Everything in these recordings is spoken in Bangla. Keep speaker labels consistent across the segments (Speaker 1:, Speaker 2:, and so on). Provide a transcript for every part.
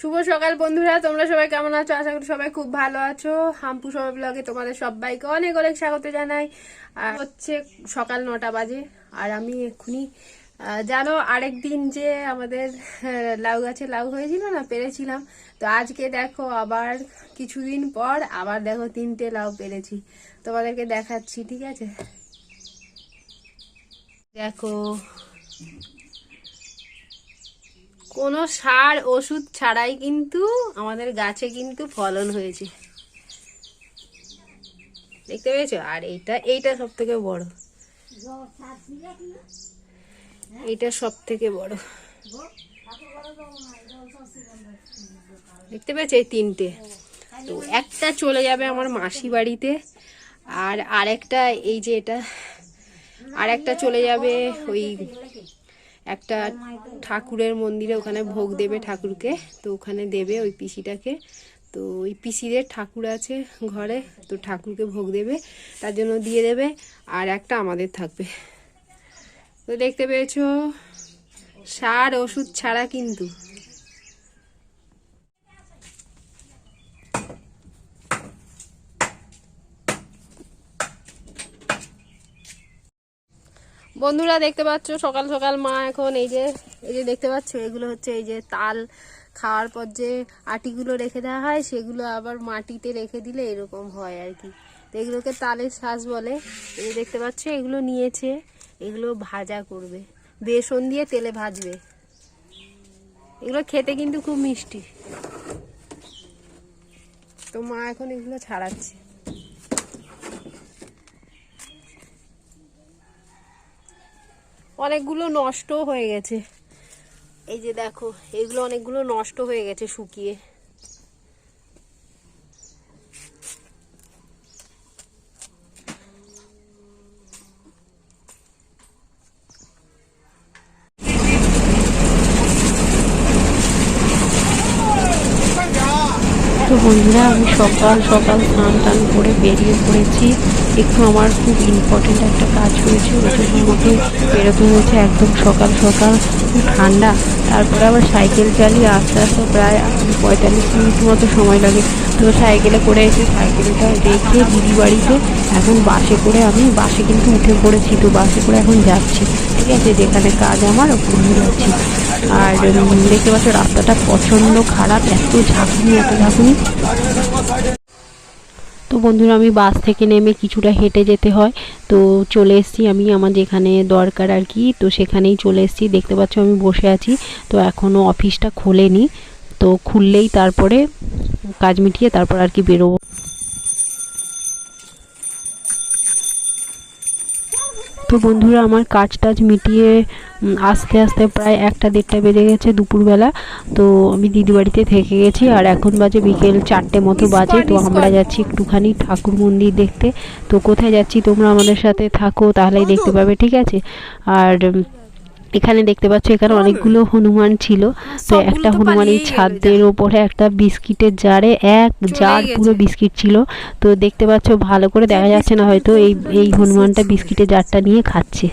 Speaker 1: শুভ সকাল বন্ধুরা, তোমরা সবাই কেমন আছো? আশা করি সবাই খুব ভালো আছো। হাম্পু সবাই ব্লগে তোমাদের সবাইকে অনেক অনেক স্বাগত জানাই। আর হচ্ছে সকাল নটা বাজে, আর আমি এক্ষুনি জানো আরেক দিন যে আমাদের লাউ গাছে লাউ হয়েছিল না, পেরেছিলাম। তো আজকে দেখো আবার কিছুদিন পর আবার দেখো তিনটে লাউ পেরেছি। তোমাদেরকে দেখাচ্ছি, ঠিক আছে? দেখো কোনো সার ওষুধ ছাড়াই কিন্তু আমাদের গাছে কিন্তু ফলন হয়েছে। দেখতে পেয়েছ? আর এইটা এইটা সব থেকে বড়। এইটা সব থেকে বড়। দেখতে পেয়েছ এই তিনটে? তো একটা চলে যাবে আমার মাসি বাড়িতে, আর আরেকটা এই যে এটা আর একটা চলে যাবে ওই একটা ঠাকুরের মন্দিরে ওখানে ভোগ দেবে ঠাকুরকে, তো ওখানে দেবে ওই পিসিটাকে। তো ওই পিসিদের ঠাকুর আছে ঘরে, তো ঠাকুরকে ভোগ দেবে, তার জন্য দিয়ে দেবে, আর একটা আমাদের থাকবে। তো দেখতে পেয়েছ, সার ওষুধ ছাড়া কিন্তু বন্ধুরা দেখতে পাচ্ছ, সকাল সকাল মা এখন এই যে এই যে দেখতে পাচ্ছ, এগুলো হচ্ছে এই যে তাল খাওয়ার পর যে আটিগুলো রেখে দেওয়া হয়, সেগুলো আবার মাটিতে রেখে দিলে এরকম হয় আর কি। তো এগুলোকে তালের শ্বাস বলে। এই দেখতে পাচ্ছ, এগুলো নিয়েছে, এগুলো ভাজা করবে। বেসন দিয়ে তেলে ভাজবে। এগুলো খেতে কিন্তু খুব মিষ্টি। তো মা এখন এগুলো ছাড়াচ্ছে। অনেকগুলো নষ্ট হয়ে গেছে। এই যে দেখো, এগুলো অনেকগুলো নষ্ট হয়ে গেছে শুকিয়ে।
Speaker 2: বন্ধুরা, আমি সকাল সকাল স্নান টান করে বেরিয়ে পড়েছি। একটু আমার খুব ইম্পর্টেন্ট একটা কাজ হয়েছে ওই জন্য আমাকে বেরোতে হয়েছে একদম সকাল সকাল ঠান্ডা, তারপরে আবার সাইকেল চালিয়ে আস্তে আস্তে প্রায় পঁয়তাল্লিশ মিনিট মতো সময় লাগে। তো সাইকেলে করে এসে সাইকেলটা রেখে দিদি বাড়িতে এখন বাসে করে আমি, বাসে কিন্তু উঠে পড়েছি, তো বাসে করে এখন যাচ্ছি। ঠিক আছে, যেখানে কাজ আমার, ওখানে যাচ্ছি। আর দেখতে পাচ্ছ রাস্তাটা প্রচণ্ড খারাপ, এত ঝাঁকুনি এত ঝাঁকুনি। তো বন্ধুরা, আমি বাস থেকে নেমে কিছুটা হেঁটে যেতে হয়। তো চলে এসেছি আমি আমার যেখানে দরকার আর কি, তো সেখানেই চলে এসেছি। দেখতে পাচ্ছ আমি বসে আছি। তো এখনও অফিসটা খোলেনি। তো খুললেই তারপরে কাজ মিটিয়ে তারপর আর কি বেরোবো। তো বন্ধুরা আমার কাজ টাজ মিটিয়ে আস্তে আস্তে প্রায় একটা দেড়টা বেজে গেছে দুপুরবেলা। তো আমি দিদি বাড়িতে থেকে গেছি আর এখন বাজে বিকেল চারটে মতো বাজে। তো আমরা যাচ্ছি একটুখানি ঠাকুর মন্দির দেখতে। তো কোথায় যাচ্ছি তোমরা আমাদের সাথে থাকো তাহলেই দেখতে পাবে ঠিক আছে? আর এখানে দেখতে পাচ্ছ এখানে অনেকগুলো হনুমান ছিল। তো একটা
Speaker 1: তো
Speaker 2: হনুমান এই ছাদের ওপরে একটা বিস্কিটের জারে এক জার পুরো বিস্কিট ছিল। তো দেখতে পাচ্ছ ভালো করে দেখা যাচ্ছে না হয়তো এই এই হনুমানটা বিস্কিটের জারটা নিয়ে খাচ্ছে।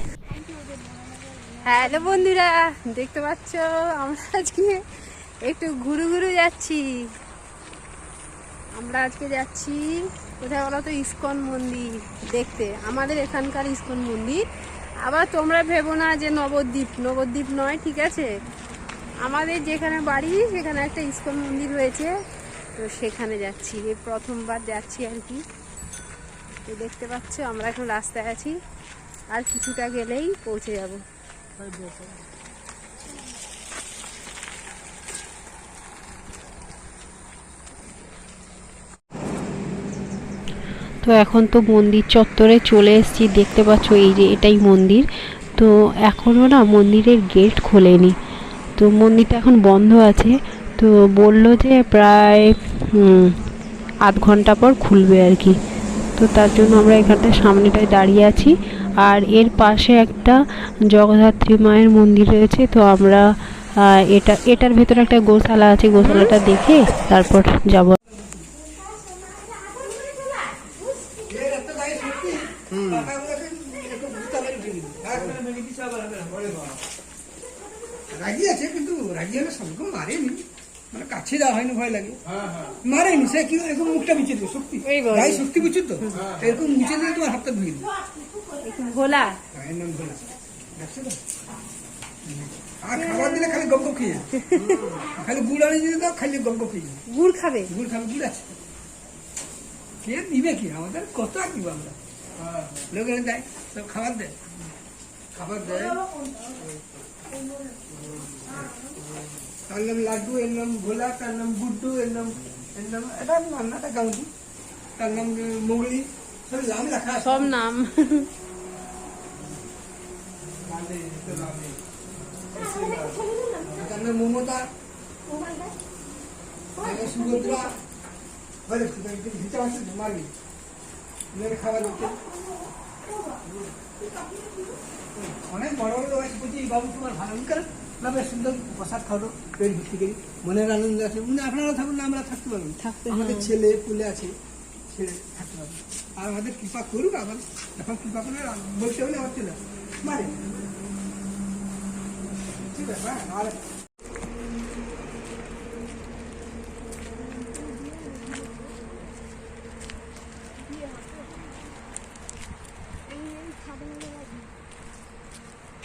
Speaker 1: হ্যালো বন্ধুরা দেখতে পাচ্ছ আমরা আজকে একটু ঘুরু ঘুরু যাচ্ছি। আমরা আজকে যাচ্ছি কোথায় বলো তো ইস্কন মন্দির দেখতে। আমাদের এখানকার ইস্কন মন্দির আবার তোমরা ভেবো না যে নবদ্বীপ নবদ্বীপ নয়, ঠিক আছে? আমাদের যেখানে বাড়ি, সেখানে একটা ইস্কন মন্দির হয়েছে তো সেখানে যাচ্ছি, এই প্রথমবার যাচ্ছি আর কি। তো দেখতে পাচ্ছ, আমরা এখন রাস্তায় আছি। আর কিছুটা গেলেই পৌঁছে যাব।
Speaker 2: তো এখন তো মন্দির চত্বরে চলে এসেছি, দেখতে পাচ্ছ এই যে এটাই মন্দির। তো এখনও না মন্দিরের গেট খোলেনি। তো মন্দিরটা এখন বন্ধ আছে। তো বলল যে প্রায় আধ ঘণ্টা পর খুলবে আর কি। তো তার জন্য আমরা এখানটা সামনেটায় দাঁড়িয়ে আছি। আর এর পাশে একটা জগদ্ধাত্রী মায়ের মন্দির রয়েছে। তো আমরা এটা, এটার ভেতরে একটা গোশালা আছে। গোশালাটা দেখে তারপর যাব।
Speaker 3: রাগি আছে কিন্তু রাগি হলে সবকে মারেনি। মানে কাছে দেওয়া হয়নি ভয় লাগে। মারেনি সে কি এরকম মুখটা মুছে দিবে
Speaker 1: বলে।
Speaker 3: গায়ে শক্তি বুঝছ তো? এরকম মুছে দিলে তোমার হাতটা ধুয়ে দিবে
Speaker 1: ভোলা
Speaker 3: হ্যাঁ, এর নাম ভোলা দেখছ তো? আর খাবার দিলে খালি গপ গপ খেয়ে খালি গুড় আনি দিলে তো খালি গপ গপ খেয়ে
Speaker 1: গুড় খাবে?
Speaker 3: গুড় খাবে গুড় আছে। কে দিবে কি? আমাদের কত আর দিব আমরা? লোকেরা দেয় সব খাবার দেয় খাবার দেয় তার নাম লাড্ডু এর নাম ভোলা তার নাম গুড্ডু এর নাম এর নাম এটা নাম না এটা গাঙ্গু তার নাম মুগলি। সব নাম লেখা আছে।
Speaker 1: সব নাম।
Speaker 3: তার নাম মমতা। তার নাম সুভদ্রা। বলে ভিতরে আছে মারবি মেয়ের খাবার দিতে অনেক বড় বড় লোক বলছি "এই বাবু তোমার ভালো মুখ না বেশ সুন্দর প্রসাদ খাওয়ালো পেট ভর্তি করি। মনের আনন্দ আছে। মানে আপনারা থাকুন না আমরা থাকতে পারব আমাদের ছেলে পুলে আছে ছেলে থাকতে পারব আর আমাদের কৃপা করুক আবার এখন কৃপা করলে বলতে হলে চলে আসবে। মারে। ঠিক আছে হ্যাঁ আর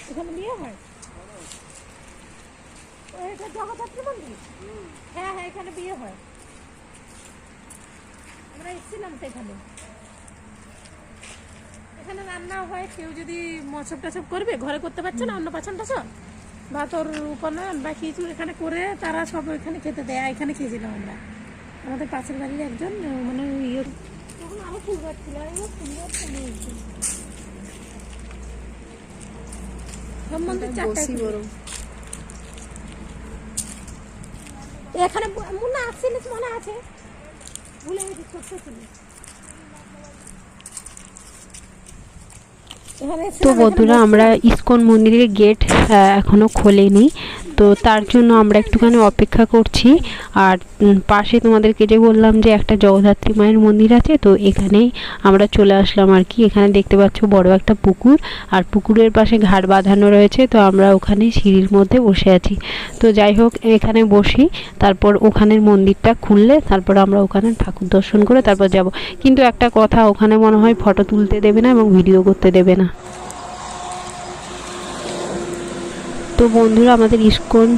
Speaker 4: এখানে বিয়ে হয় ও, এটা জগদ্ধাত্রী মন্দির এখানে বিয়ে হয়। আমরা এসেছিলাম তো এখানে। রান্না হয় কেউ যদি মছব টছব করবে ঘরে করতে পারছে না অন্য পাচন টাচন বা তোর উপনয়ন বা কিছু এখানে করে তারা সব এখানে খেতে দেয় এখানে খেয়েছিলাম আমরা। আমাদের পাশের বাড়ির একজন মানে ইয়ে। তখন আরও ফুল গাছ ছিল আরও সুন্দর ফুল হয়েছিল। সব মন্দির চারটায়
Speaker 1: বসি
Speaker 4: খুলে।
Speaker 1: বরং
Speaker 4: এখানে মুন্না আসছিলিস মনে আছে। ভুলে গেছি ছোট্ট ছিল
Speaker 2: তো বন্ধুরা আমরা ইস্কন মন্দিরের গেট এখনও খোলেনি। তো তার জন্য আমরা একটুখানি অপেক্ষা করছি। আর পাশে তোমাদেরকে যে বললাম যে একটা জগদ্ধাত্রী মায়ের মন্দির আছে, তো এখানেই আমরা চলে আসলাম আর কি। এখানে দেখতে পাচ্ছ বড় একটা পুকুর, আর পুকুরের পাশে ঘাট বাঁধানো রয়েছে, তো আমরা ওখানে সিঁড়ির মধ্যে বসে আছি। তো যাই হোক, এখানে বসি, তারপর ওখানের মন্দিরটা খুললে, তারপর আমরা ওখানে ঠাকুর দর্শন করে তারপর যাব। কিন্তু একটা কথা, ওখানে মনে হয় ফটো তুলতে দেবে না এবং ভিডিও করতে দেবে না। তো বন্ধুরা আমাদের ইস্কন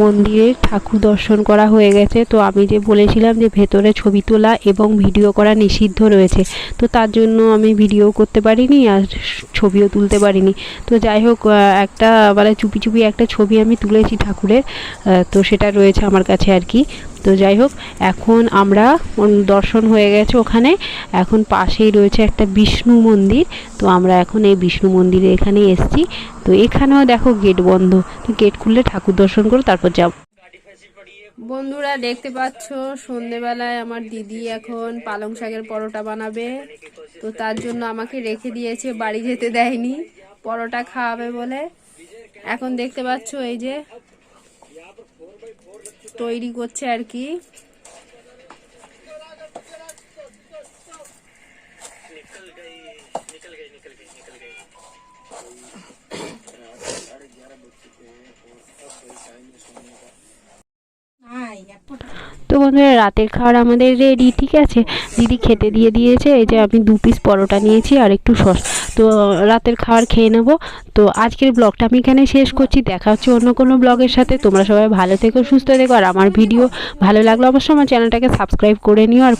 Speaker 2: মন্দিরে ঠাকুর দর্শন করা হয়ে গেছে। তো আমি যে বলেছিলাম যে ভেতরে ছবি তোলা এবং ভিডিও করা নিষিদ্ধ রয়েছে। তো তার জন্য আমি ভিডিও করতে পারিনি আর ছবিও তুলতে পারিনি। তো যাই হোক একটা মানে চুপি চুপি একটা ছবি আমি তুলেছি ঠাকুরের। তো সেটা রয়েছে আমার কাছে আর কি। তো যাই হোক, এখন আমরা দর্শন হয়ে গেছে ওখানে। এখন পাশেই রয়েছে একটা বিষ্ণু মন্দির। তো আমরা এখন এই বিষ্ণু মন্দিরে এখানে এসেছি। তো এখানেও দেখো গেট বন্ধ। তো গেট খুললে ঠাকুর দর্শন করে। তারপর যাব।
Speaker 1: বন্ধুরা, দেখতে পাচ্ছ, সন্ধেবেলায় আমার দিদি এখন পালং শাকের পরোটা বানাবে। তো তার জন্য আমাকে রেখে দিয়েছে, বাড়ি যেতে দেয়নি। পরোটা খাওয়াবে বলে। এখন দেখতে পাচ্ছ, এই যে তৈরি করছে আর কি
Speaker 2: তো বন্ধুরা, রাতের খাবার আমাদের রেডি ঠিক আছে? দিদি খেতে দিয়ে দিয়েছে, এই যে আমি দু পিস পরোটা নিয়েছি আর একটু সস। তো, রাতের খাবার খেয়ে নেব। তো, আজকের ব্লগটা আমি এখানে শেষ করছি। দেখা হচ্ছে অন্য কোনো ব্লগের সাথে। তোমরা সবাই ভালো থেকো, সুস্থ থেকো। আর আমার ভিডিও ভালো লাগল, অবশ্যই আমার চ্যানেলটাকে সাবস্ক্রাইব করে নিও আর